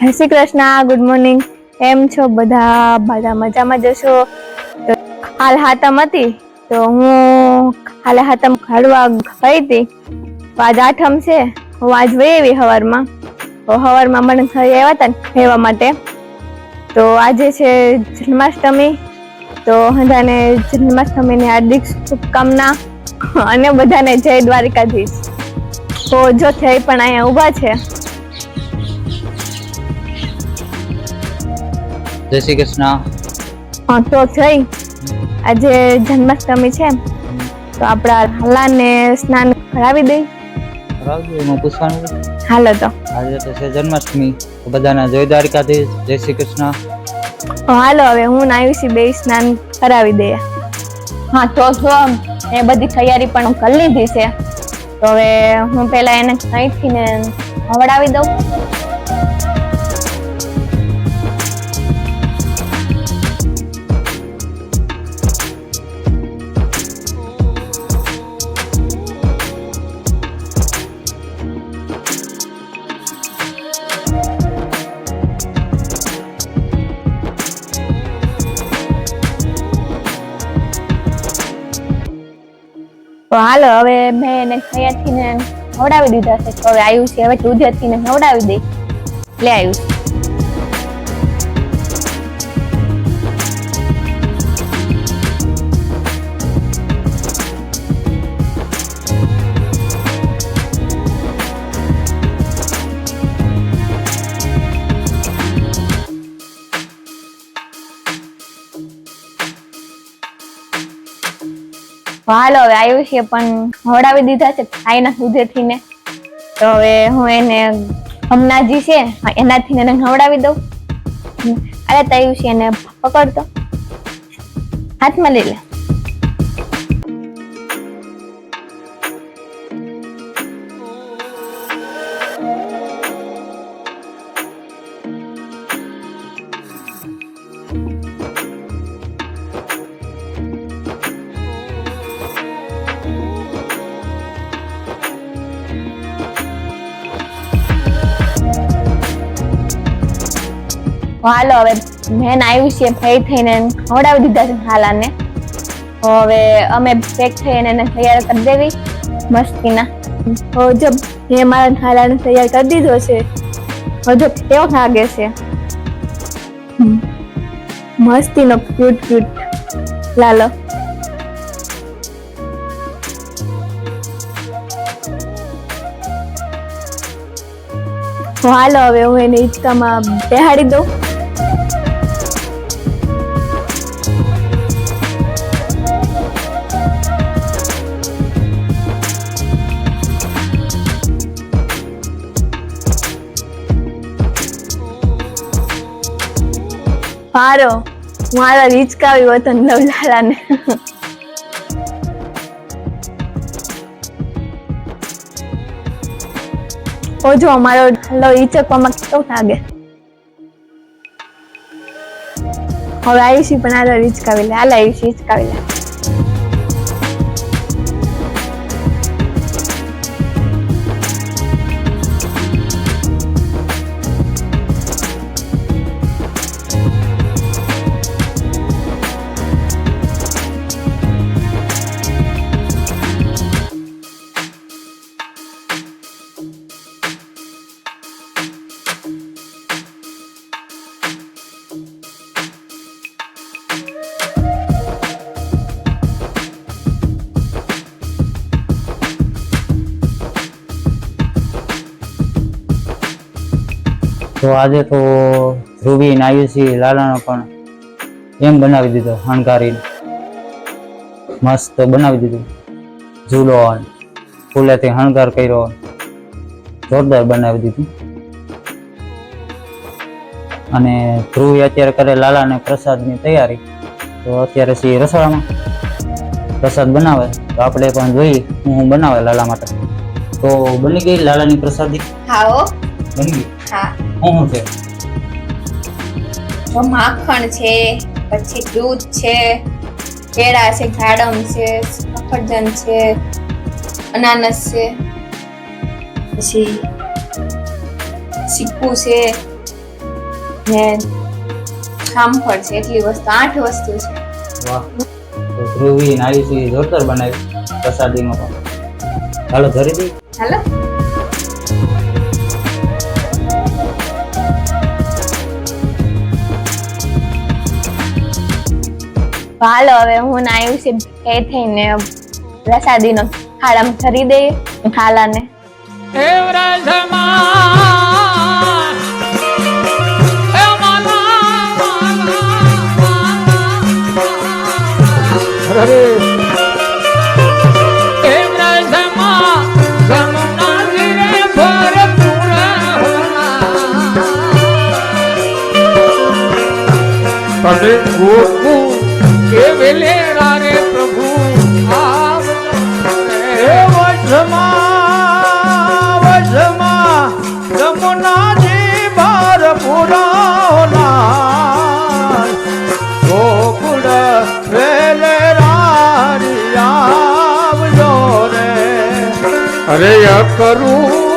જય Shri Krishna good morning એમ છો બધા? બધા મજામાં જશો હાલ હાતમ હતી, તો હું હાલ હાતમ ઘડવા ગઈ હતી. આજ આઠમ છે, હું આજ વહી આવી હવારમાં. હવારમાં મને થઈ આવ્યા હતા ને, રહેવા માટે. તો આજે છે જન્માષ્ટમી. તો બધાને જન્માષ્ટમીની હાર્દિક શુભકામના અને બધાને જય દ્વારિકાધીશ. તો જો થઈ પણ અહીંયા ઊભા છે. જય શ્રી કૃષ્ણ. હા તો થઈ. આજે જન્માષ્ટમી છે. તો આપણા હાલાને સ્નાન કરાવી દઈ કરાવજો એમાં પૂછવાનું હાલો તો. આજે તો છે જન્માષ્ટમી. તો બધાના જય દ્વારકાથી જય શ્રી કૃષ્ણ. હાલો હવે હું ને આયુષી બે સ્નાન કરાવી દઈએ. હા તો જો એ બધી તૈયારી પણ કરી લીધી છે. તો હવે હું પેલા એને અહીંથી ને હવડાવી દઉં. તો હાલો, હવે મેં એને ખૈયાથી ને નવડાવી દીધા છે. હવે આવ્યું છે. હવે દૂધેથી ને નવડાવી દઈશ લે આવ્યું તો હાલો હવે આયુષે પણ હવડાવી દીધા છે, આઈના દૂધેથી ને તો હવે હું એને હમણાજી છે, એનાથી એને હવડાવી દઉં. અરે છે, એને પકડતો. હાથમાં લઈ લે. હાલો, હવે મેન આવ્યું છે ભાઈ થઈને ખવડાવી દીધા છે હાલાને. હવે અમે પેક થઈને એને તૈયાર કરી દેવી, મસ્તીના. હજબ મેં મારા હાલાને તૈયાર કરી દીધો છે હજબ કેવો લાગે છે. મસ્તીનો ક્યુટ ક્યુટ લાલો. હાલો, હવે હું એને હિંચકામાં બેહાડી દઉં. હું હારા હિંચકાવી વતન નવલાલાને. ઓ જો અમારો લો હિંચકવામાં કેવું લાગે? હવે આવીશી પણ આ હિંચકાવી લે આ આયુષી હિચકાવી લે. તો આજે તો ધ્રુવી ને આયુષી લાલાનો પણ એમ બનાવી દીધો હણકારી મસ્ત બનાવી દીધું. ઝૂલો ફૂલેથી હણકાર કર્યો જોરદાર બનાવી દીધું. અને ધ્રુવી અત્યારે કરે લાલાને પ્રસાદની તૈયારી. તો અત્યારે સી રસોડામાં. પ્રસાદ બનાવે. તો આપણે પણ જોઈએ હું હું બનાવે લાલા માટે. તો બની ગઈ લાલાની પ્રસાદી? હા. બની ગઈ? હા. શું છે જો માખણ છે પછી દૂધ છે કેળા છે જાડમ છે સફરજન છે અનાનસ છે પછી સિક્કુ છે ને જામફળ છે એટલી વસ્તુ આઠ વસ્તુ છે. વાહ. ધ્રુવી ને જોરદાર બનાવી પ્રસાદીમાં. પણ ચાલો ધરી દઈ હાલો. હાલો હવે હું ના આવ્યું છે એ થઈને પ્રસાદીનો થાળામાં ધરી દઈએ થાળાને. અરે કે વેલેરા રે પ્રભુ હે વજમા વજમા જમુનાજી બાર પુરાવના ગોકુળ વેલેરા રે આવજો રે. અરે ય કરું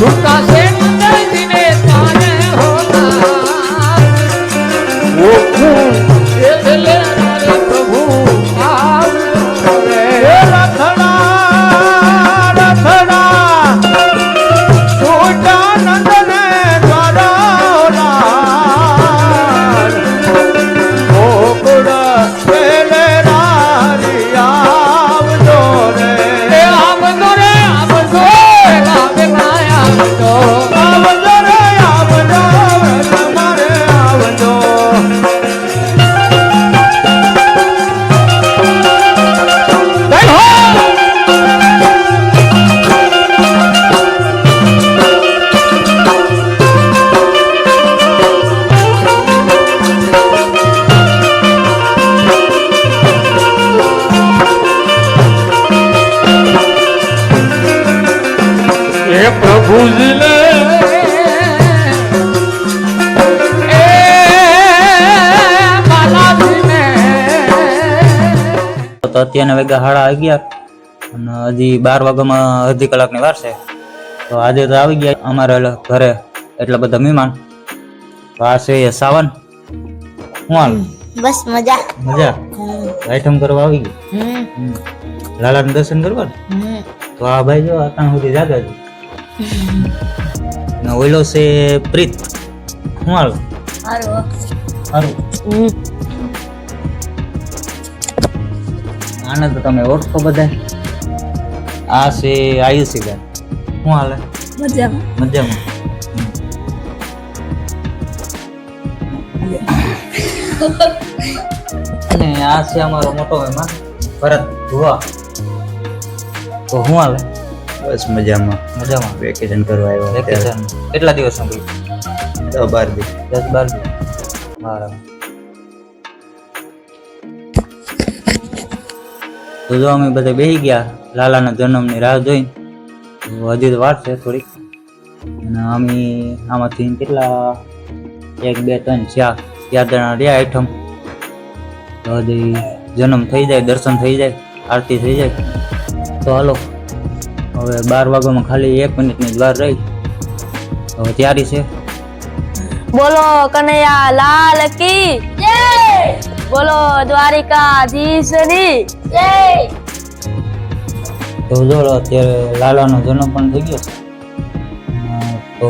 સુતા છે એ પ્રભુજી લે. એ બાલાજી ને તો અત્યારના વાગ્યા સાડા અગિયાર અને હજી બાર વાગ્યામાં અડધી કલાકની વાર છે. તો આજે તો આવી ગયા અમારે એટલે ઘરે એટલા બધા મહેમાન. તો આ છે સાવન. શું હાલ? બસ મજા. મજા? આઈટમ કરવા આવી ગઈ હમ. લાલાનું દર્શન કરવા? તો આ ભાઈ જો અત્યાર સુધી જાગા છે. ને ઓઈલો છે પ્રીત. શું હાલ સારું આને તો તમે ઓળખો બધા આ છે આયુષી બેન શું હાલે? મજામાં. મજામાં. અને આ છે અમારો મોટો મહેમાન ભરત ધુવા તો શું હાલે? બસ મજામાં. મજામાં. વેકેશન કરવા આવ્યો વેકેશન કેટલા દિવસનું દસ બાર દિવસ. દસ બાર દિવસ. બરાબર. તો જો અમે બધા બેસી ગયા લાલાના જન્મની રાહ જોઈ. હજી તો વાર છે થોડીક. અને અમે આમાંથી કેટલા એક બે ત્રણ ચાર ચાર જણા રહ્યા આઈટમ. તો હજી જન્મ થઈ જાય દર્શન થઈ જાય આરતી થઈ જાય. તો હાલો. હવે બાર વાગ્યામાં ખાલી એક મિનિટની જ વાર રહી. હવે તૈયારી છે. બોલો કનૈયા લાલ કી? જય! બોલો દ્વારિકાધીશની? જય! તો જો અત્યારે લાલાનો જન્મ પણ થઈ ગયો છે. તો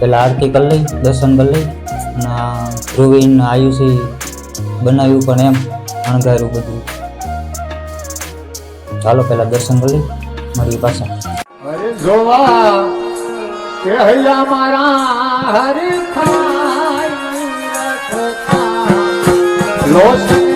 પેલા આરતી કરી લઈ દર્શન કરી લઈ અને ધ્રુવીન આયુષી બનાવ્યું પણ એમ અણગાર્યું બધું. ચાલો પેલા દર્શન કરી લઈ મારી પાછા. જોવા કે હૈયા મારા હરે ખાય ભરવા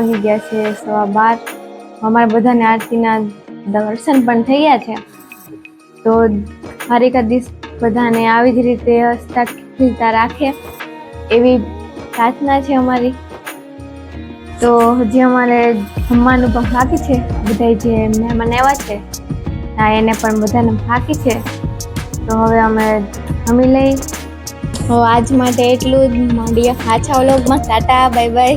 વાગી ગયા છે, સવા બાર. અમારા બધાને આરતીના દર્શન પણ થઈ ગયા છે. તો હરેકા દિવસ બધાને આવી જ રીતે હસતા ખીલતા રાખે એવી પ્રાર્થના છે અમારી. તો હજી અમારે જમવાનું પણ બાકી છે. બધા જે મહેમાન આવ્યા છે હા એને પણ બધાને બાકી છે. તો હવે અમે જમી લઈ. આજ માટે એટલું જ. માંડીએ પાછા વ્લોગમાં. Tata bye bye